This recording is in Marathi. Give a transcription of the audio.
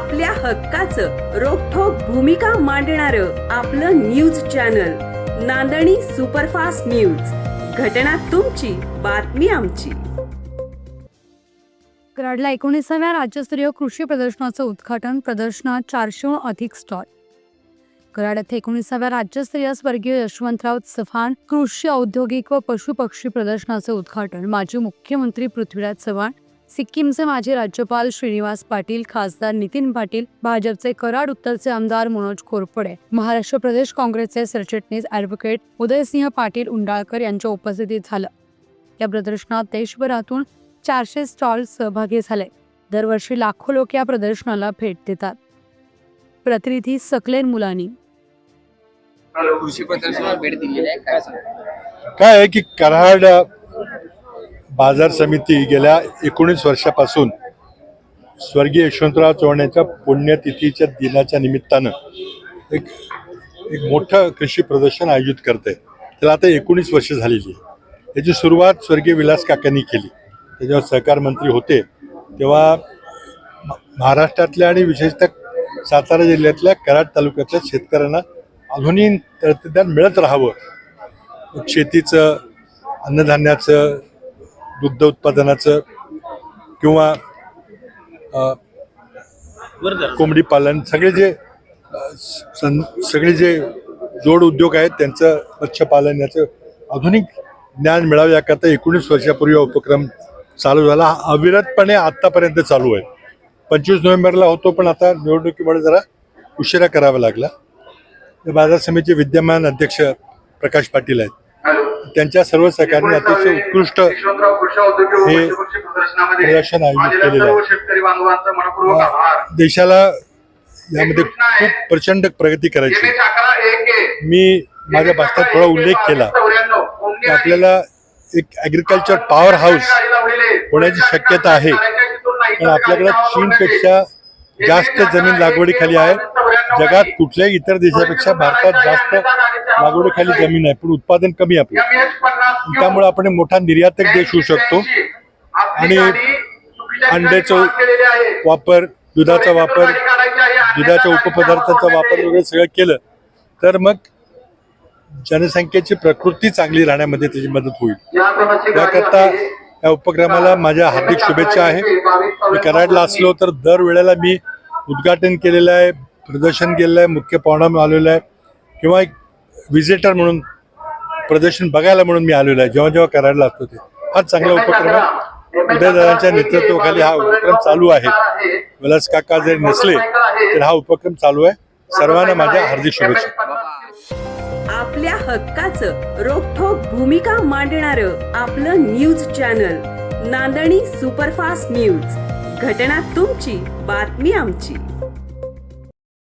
आपल्या हक्काचं रोखोक भूमिका मांडणार आपलं news channel Nandani superfast news. घटना तुमची बातमी आमची. कराडला एकोणीसाव्या राज्यस्तरीय कृषी प्रदर्शनाचं उद्घाटन प्रदर्शनात चारशेहून अधिक स्टॉल. कराड येथे एकोणीसाव्या राज्यस्तरीय स्वर्गीय यशवंतराव चव्हाण कृषी औद्योगिक व पशुपक्षी प्रदर्शनाचं उद्घाटन माजी मुख्यमंत्री पृथ्वीराज चव्हाण सिक्कीमचे माजी राज्यपाल श्रीनिवास पाटील खासदार नितीन पाटील भाजपचे कराड उत्तरचे आमदार मनोज कोरपडे महाराष्ट्र प्रदेश काँग्रेसचे सरचिटणीस ॲडव्होकेट उदयसिंह पाटील उंडाळकर यांच्या उपस्थितीत झालं. या प्रदर्शनात देशभरातून चारशे स्टॉल सहभागी झाले. दरवर्षी लाखो लोक या प्रदर्शनाला भेट देतात. प्रतिनिधी सकलेन मुलानी. कृषी प्रदर्शनाला भेट दिलेली आहे. काय आहे की कराड बाजार समिती गेल्या एकोणीस वर्षापासून स्वर्गीय यशवंतराव चव्हाण यांच्या पुण्यतिथीच्या दिनाच्या निमित्तानं एक एक मोठं कृषी प्रदर्शन आयोजित करते त्याला आता एकोणीस वर्ष झालेली आहे. याची सुरुवात स्वर्गीय विलास काकांनी केली. ते जेव्हा सहकार मंत्री होते. तेव्हा महाराष्ट्रातल्या आणि विशेषतः सातारा जिल्ह्यातल्या कराड तालुक्यातल्या शेतकऱ्यांना अजूनही तंत्रज्ञान मिळत राहावं. शेतीचं अन्नधान्याचं दुग्ध उत्पादनाचं किंवा कोंबडी पालन सगळे जे सं सगळे जे जोड उद्योग आहेत त्यांचं मत्स्यपालन याचं आधुनिक ज्ञान मिळावं याकरता एकोणीस वर्षापूर्वी हा उपक्रम चालू झाला. हा अविरतपणे आत्तापर्यंत चालू आहे. पंचवीस नोव्हेंबरला होतो पण आता निवडणुकीमुळे जरा उशिरा करावा लागला. बाजार समितीचे विद्यमान अध्यक्ष प्रकाश पाटील आहेत. त्यांच्या सर्व सहकार्याने अतिशय उत्कृष्ट हे प्रदर्शन आयोजित केलेलं आहे. देशाला यामध्ये खूप प्रचंड प्रगती करायची. मी माझ्या भाषणात थोडा उल्लेख केला. की आपल्याला एक ॲग्रिकल्चर पॉवर हाऊस होण्याची शक्यता आहे. पण आपल्याकडे चीनपेक्षा जास्त जमीन लागवडीखाली आहे. जगात कुठल्याही इतर देशापेक्षा भारतात जास्त लागवडीखाली जमीन आहे पण उत्पादन कमी आपलं. त्यामुळे आपण मोठा निर्यातक देश होऊ शकतो. आणि अंड्याचं वापर दुधाचा वापर दुधाच्या उपपदार्थाचा वापर वगैरे सगळं केलं तर मग जनसंख्येची प्रकृती चांगली राहण्यामध्ये त्याची मदत होईल. याकरता या उपक्रमाला माझ्या हार्दिक शुभेच्छा आहे. मी कराडला असलो तर दर वेळेला मी उद्घाटन केलेलं आहे प्रदर्शन केलेलं आहे मुख्य पाहुणा आलेलो आहे. किंवा एक व्हिजिटर म्हणून प्रदर्शन बघायला म्हणून मी आलेलो आहे. जेव्हा जेव्हा करायला लागतो ते. हा चांगला उपक्रम आहे. उदयदादांच्या नेतृत्वाखाली हा उपक्रम चालू आहे. विलास काका जरी नसले तर हा उपक्रम चालू आहे. सर्वांना माझ्या हार्दिक शुभेच्छा. आपल्या हक्काचं रोखोक भूमिका मांडणार आपलं news channel Nandani superfast news. घटना तुमची बातमी आमची.